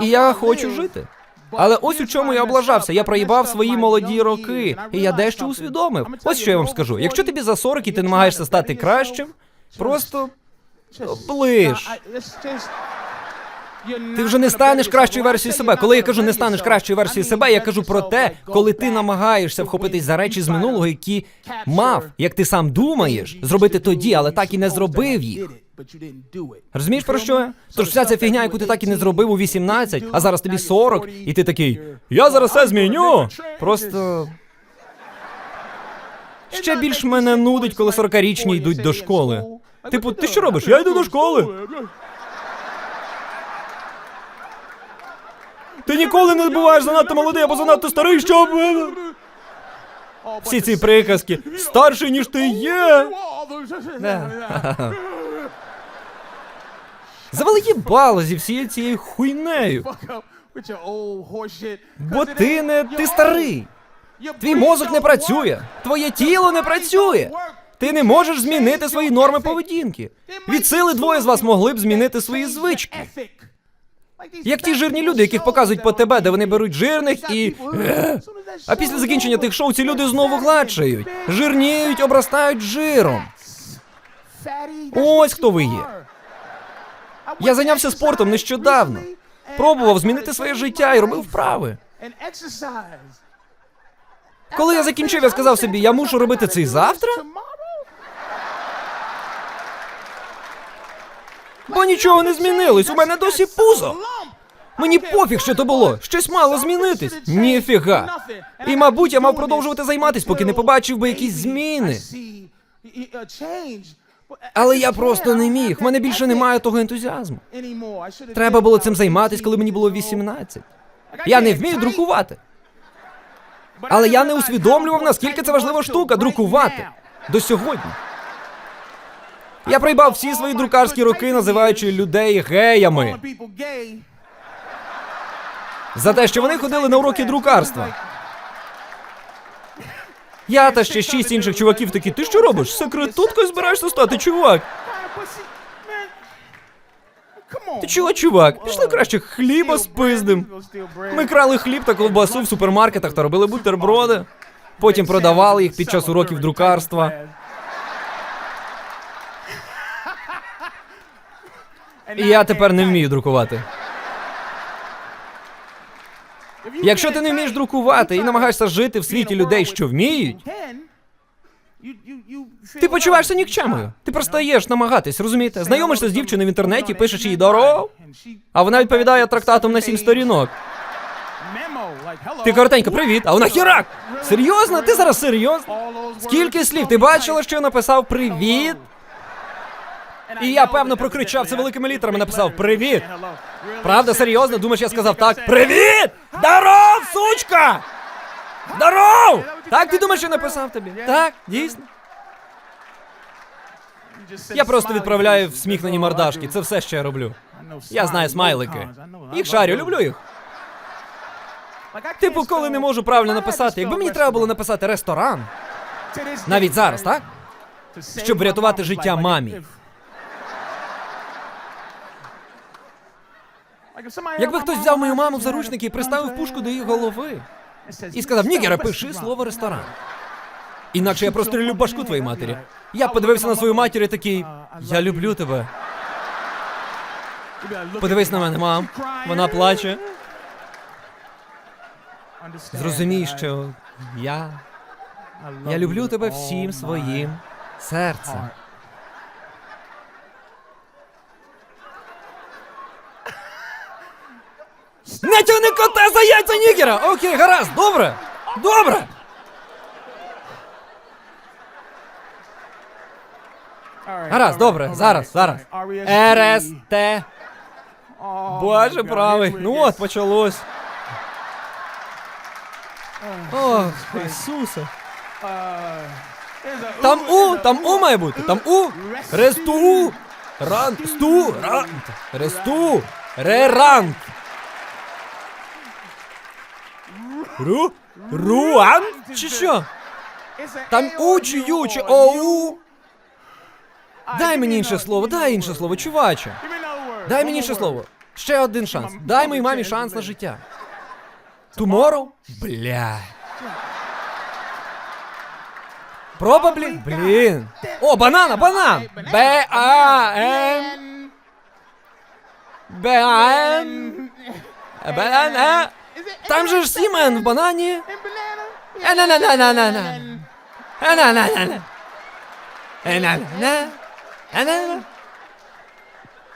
І я хочу жити. Але ось у чому я облажався. Я проїбав свої молоді роки, і я дещо усвідомив. Ось що я вам скажу: якщо тобі за 40 і ти намагаєшся стати кращим, просто плиш. Ти вже не станеш кращою версією себе. Коли я кажу не станеш кращою версією себе, я кажу про те, коли ти намагаєшся вхопитись за речі з минулого, які мав, як ти сам думаєш, зробити тоді, але так і не зробив їх. Розумієш про що я? Тож вся ця фігня, яку ти так і не зробив у 18, а зараз тобі 40, і ти такий. Я зараз все зміню. Просто. Ще більш мене нудить, коли 40-річні йдуть до школи. Типу, ти що робиш? Я йду до школи. Ти ніколи не буваєш занадто молодий або занадто старий, щоб. Всі ці приказки. Старший, ніж ти є. Завали їбало зі всією цією хуйнею. Бо ти не ти старий. Твій мозок не працює, твоє тіло не працює. Ти не можеш змінити свої норми поведінки. Від сили двоє з вас могли б змінити свої звички. Як ті жирні люди, яких показують по тебе, де вони беруть жирних і. А після закінчення тих шоу ці люди знову гладшають, жирніють, обростають жиром. Ось хто ви є. Я зайнявся спортом нещодавно. Пробував змінити своє життя і робив вправи. Коли я закінчив, я сказав собі, я мушу робити це і завтра. Бо нічого не змінилось, у мене досі пузо. Мені пофіг, що то було. Щось мало змінитись. Ніфіга. І, мабуть, я мав продовжувати займатись, поки не побачив би якісь зміни. Але я просто не міг. В мене більше немає того ентузіазму. Треба було цим займатись, коли мені було 18. Я не вмію друкувати. Але я не усвідомлював, наскільки це важлива штука друкувати до сьогодні. Я проїбав всі свої друкарські роки, називаючи людей геями за те, що вони ходили на уроки друкарства. Я та ще шість інших чуваків такі, ти що робиш? Секретуткою збираєшся стати, чувак? Ти чого, чувак? Пішли краще хліба спиздим. Ми крали хліб та ковбасу в супермаркетах та робили бутерброди. Потім продавали їх під час уроків друкарства. І я тепер не вмію друкувати. Якщо ти не вмієш друкувати і намагаєшся жити в світі людей, що вміють, ти почуваєшся нікчемою. Ти перестаєш намагатись, розумієте? Знайомишся з дівчиною в інтернеті, пишеш їй дорогу, а вона відповідає трактатом на сім сторінок. Ти коротенько, привіт, а вона хірак! Серйозно? Ти зараз серйозно? Скільки слів? Ти бачила, що я написав привіт? І я, певно, прокричав це великими літерами, написав Привіт! Правда, серйозно? Думаєш, я сказав так? Привіт! Здоров, сучка! Здоров! Так, ти думаєш, я написав тобі? Так, дійсно. Я просто відправляю всміхнені мордашки. Це все, що я роблю. Я знаю смайлики. Їх шарю, люблю їх. Типу, коли не можу правильно написати. Якби мені треба було написати ресторан, навіть зараз, так? Щоб врятувати життя мамі. Якби хтось взяв мою маму в заручники і приставив пушку до її голови і сказав, Нігере, пиши слово ресторан. Інакше я прострілю башку твоїй матері. Я подивився на свою матір і такий, я люблю тебе. Подивись на мене, мам. Вона плаче. Зрозумій, що я. Я люблю тебе всім своїм серцем. Не тяни кота за яйця нігера! Окей, гаразд, добре! Добре! Гаразд, добре, зараз, зараз. РСТ. Боже правий. Ну от почалось. Ох, Ісусе. Там У, там У має бути, там У. Ресту. Рант, сту, рант. Ресту. Рерант. Ру? Руан? Чи що? Там У чи Ю чи ОУ? Дай мені інше слово, дай інше слово, чуваче. Дай мені інше слово. Ще один шанс. Дай моїй мамі шанс на життя. Tomorrow? Бля. Probably? Блін. О, банана, банан! Б-А-Н. Б-А-Н. Банана. Там же ж сімен в банані. Е-на-на-на-на-на-на. Е-на-на-на-на. Е-на-на-на. Е-на-на.